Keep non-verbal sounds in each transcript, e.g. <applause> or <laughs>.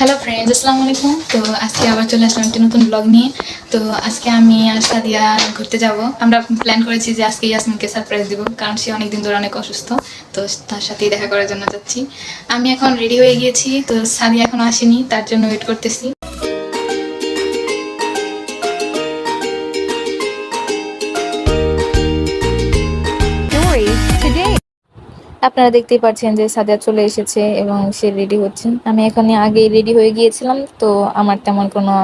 Hello friends আসসালামু আলাইকুম তো আজকে আবার চলে আসলাম একটি নতুন ব্লগ নিয়ে। তো আজকে আমি আর সাদিয়া ঘুরতে যাব। আমরা প্ল্যান করেছি যে আজকে ইয়াসমিনকে সারপ্রাইজ দিব, কারণ সে অনেকদিন ধরে অনেক অসুস্থ। তো তার সাথেই দেখা করার জন্য যাচ্ছি। আমি এখন রেডি হয়ে গিয়েছি। তো সাদিয়া এখন আসেনি, তার জন্য ওয়েট করতেছি। আপনারা দেখতেই পাচ্ছেন যে সাদিয়া চলে এসেছে এবং সে রেডি হচ্ছেন আমি এখানে আগেই রেডি হয়ে গিয়েছিলাম, তো আমার তেমন কোনো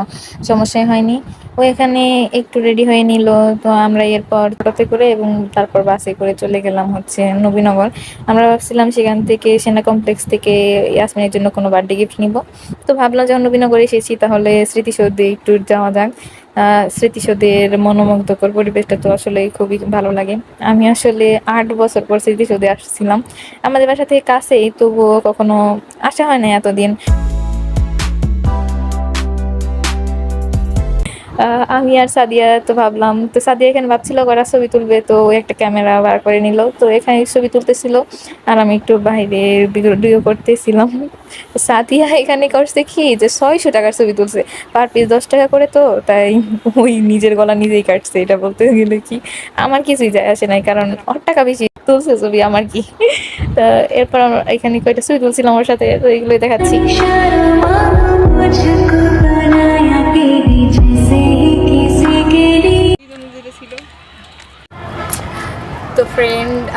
সমস্যাই হয়নি। ও এখানে একটু রেডি হয়ে নিল, তো আমরা এরপর টোটোতে করে এবং তারপর বাসে করে চলে গেলাম হচ্ছে নবীনগর। আমরা ভাবছিলাম সেখান থেকে সেনা কমপ্লেক্স থেকে ইয়াসমিনের জন্য কোনো বার্থডে গিফট নিব। তো ভাবলাম যখন নবীনগর এসেছি, তাহলে স্মৃতিসৌধে একটু যাওয়া যাক। স্মৃতিসৌধের মনোমুগ্ধকর পরিবেশটা তো আসলে খুবই ভালো লাগে। আমি আসলে আট বছর পর স্মৃতিসৌধে আসছিলাম। আমাদের বাসা থেকে কাছেই, তবুও কখনো আসা হয় না এতদিন। আমি আর সাদিয়া তো ভাবলাম, তো সাদিয়া এখানে ভাবছিল করা ছবি তুলবে? তো একটা ক্যামেরা বার করে নিল। তো এখানে ছবি তুলতেছিল আর আমি একটু বাইরে ভিডিও করতেছিলাম। সাদিয়া এখানে করছে কি? যে ছয়শো টাকার ছবি তুলছে। পার পিস দশ টাকা করে তো, তাই ওই নিজের গলা নিজেই কাটছে, এটা বলতে গেলে কি? আমার কিছুই যায় আসে নাই, কারণ ওর টাকা বেশি তুলছে ছবি আমার কি? তা এরপর আমরা এখানে কয়টা ছবি তুলছিলাম ওর সাথে, তো এগুলোই দেখাচ্ছি।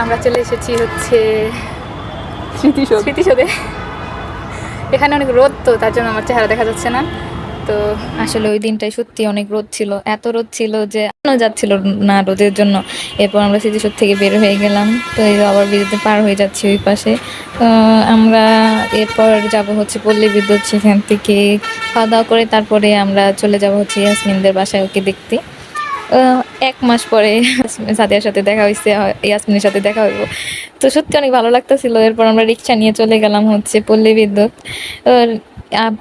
আমরা চলে এসেছি হচ্ছে স্মৃতিসৌধ। স্মৃতিসৌধে। এখানে অনেক রোদ তো তার জন্য আমার চেহারা দেখা যাচ্ছে না। তো আসলে ওই দিনটাই সত্যি অনেক রোদ ছিল। এত রোদ ছিল যে যাচ্ছিল না রোদের জন্য। এরপর আমরা স্মৃতিসৌধ থেকে বের হয়ে গেলাম। তো এই আবার বিদ্যুতে পার হয়ে যাচ্ছি ওই পাশে। তো আমরা এরপর যাব হচ্ছে পল্লী বিদ্যুৎ সেখান থেকে। খাওয়া দাওয়া করে তারপরে আমরা চলে যাব হচ্ছে ইয়াসমিনদের বাসায় ওকে দেখতে। এক মাস পরে সাদিয়ার সাথে দেখা হয়েছে ইয়াসমিনের সাথে দেখা হইব। তো সত্যি অনেক ভালো লাগতেছিল। এরপর আমরা রিক্সা নিয়ে চলে গেলাম হচ্ছে পল্লী বিদ্যুৎ।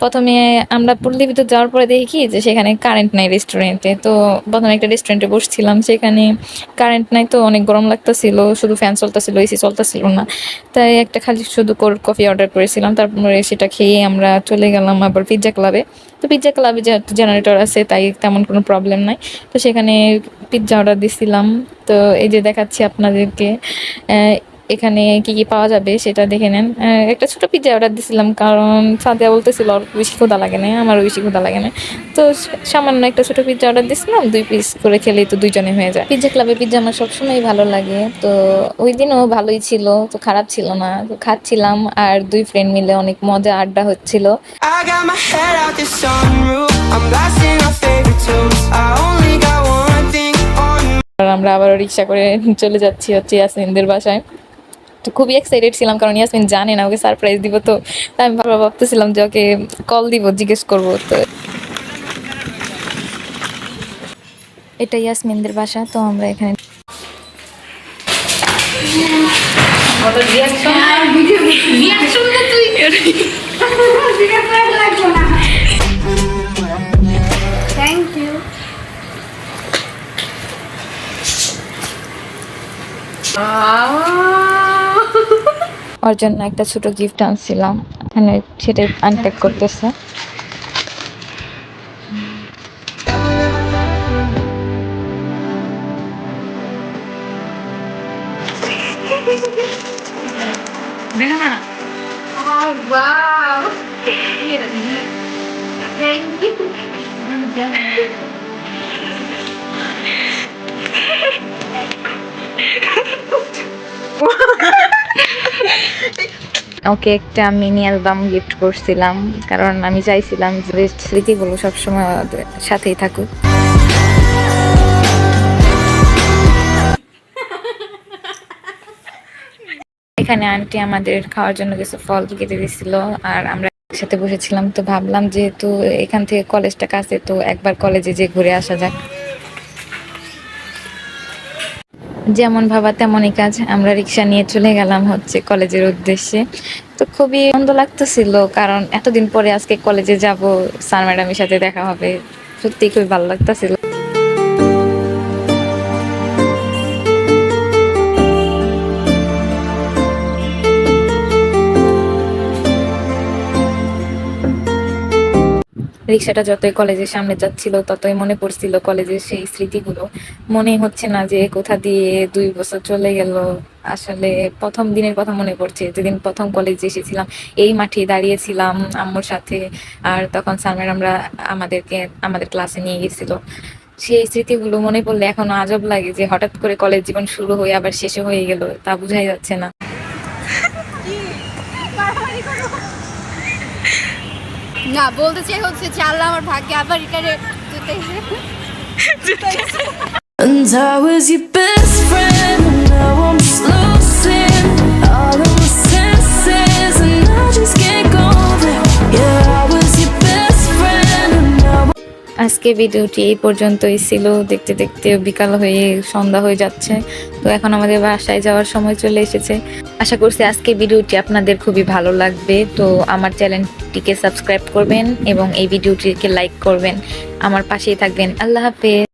প্রথমে আমরা পল্লী বিদ্যুৎ যাওয়ার পরে দেখি যে সেখানে কারেন্ট নাই রেস্টুরেন্টে তো প্রথমে একটা রেস্টুরেন্টে বসছিলাম, সেখানে কারেন্ট নাই তো অনেক গরম লাগতেছিল, শুধু ফ্যান চলতেছিল এসি চলতেছিল না। তাই একটা খালি শুধু কোল্ড কফি অর্ডার করেছিলাম, তারপরে সেটা খেয়ে আমরা চলে গেলাম আবার পিৎজা ক্লাবে তো পিৎজা ক্লাবে যেহেতু জেনারেটর আছে, তাই তেমন কোনো প্রবলেম নাই। তো সেখানে পিৎজা অর্ডার দিছিলাম। তো এই যে দেখাচ্ছি আপনাদেরকে এখানে কি কি পাওয়া যাবে সেটা দেখে নেন। একটা ছোট পিৎজা অর্ডার দিছিলাম কারণ সাদিয়া বলতেছিল ওর বেশি ক্ষুদা লাগে না আমারও বেশি ক্ষুদা লাগে না। তো সামান্য একটা ছোট পিজ্জা অর্ডার দিছিলাম দুই পিস করে খেলেই তো দুইজনে হয়ে যায়। পিৎজা ক্লাবে পিজ্জা আমার সবসময় ভালো লাগে। তো ওই দিনও ভালোই ছিল তো খারাপ ছিল না। তো খাচ্ছিলাম আর দুই ফ্রেন্ড মিলে অনেক মজা আড্ডা হচ্ছিল। আমরা আবার রিক্সা করে চলে যাচ্ছি হচ্ছে ইয়াসমিনদের বাসায়। তো খুবই এক্সাইটেড ছিলাম কারণ ইয়াসমিন জানে না ওকে সারপ্রাইজ দিব। তো তাই আমি বাবা ভাবতেছিলাম যে ওকে কল দিব জিজ্ঞেস করব। তো এটা ইয়াসমিনদের বাসা তো আমরা এখানে ওর জন্য একটা ছোট গিফট আনছিলাম। এখানে সেটা আনপ্যাক করতেছে। <laughs> ওকে একটা মিনি অ্যালবাম গিফট করছিলাম, কারণ আমি চাইছিলাম যে স্মৃতিগুলো সবসময় সাথেই থাকুক। এখানে আন্টি আমাদের খাওয়ার জন্য কিছু ফল কেটে দিছিল, আর আমরা একসাথে বসেছিলাম। তো ভাবলাম যেহেতু এখান থেকে কলেজটা কাছে, তো একবার কলেজে যে ঘুরে আসা যাক। যেমন ভাবা তেমনই কাজ। আমরা রিক্সা নিয়ে চলে গেলাম হচ্ছে কলেজের উদ্দেশ্যে। তো খুবই আনন্দ লাগতেছিল কারণ এতদিন পরে আজকে কলেজে যাব, স্যার ম্যাডামের সাথে দেখা হবে। সত্যি খুবই ভালো লাগতেছিল। রিক্সাটা যতই কলেজের সামনে যাচ্ছিল, ততই মনে পড়ছিল কলেজের সেই স্মৃতিগুলো। মনে হচ্ছে না যে কোথা দিয়ে দুই বছর চলে গেল। আসলে প্রথম দিনের কথা মনে পড়ছে, যেদিন প্রথম কলেজে এসেছিলাম, এই মাঠে দাঁড়িয়েছিলাম আম্মুর সাথে। আর তখন স্যার আমরা আমাদেরকে, আমাদের ক্লাসে নিয়ে গেছিল। সেই স্মৃতিগুলো মনে পড়লে এখন আজব লাগে যে হঠাৎ করে কলেজ জীবন শুরু হয়ে আবার শেষে হয়ে গেল, তা বোঝাই যাচ্ছে না। না বলতে চাই হচ্ছে যে আল্লাহ আমার ভাগ্যে আবার এখানে And best আজকে ভিডিওটি এই পর্যন্তই ছিল। দেখতে দেখতে বিকাল হয়ে সন্ধ্যা হয়ে যাচ্ছে। তো এখন আমাদের বাসায় যাওয়ার সময় চলে এসেছে। আশা করছি আজকে ভিডিওটি আপনাদের খুবই ভালো লাগবে। তো আমার চ্যানেলটিকে সাবস্ক্রাইব করবেন এবং এই ভিডিওটিকে লাইক করবেন। আমার পাশেই থাকবেন। আল্লাহ হাফেজ।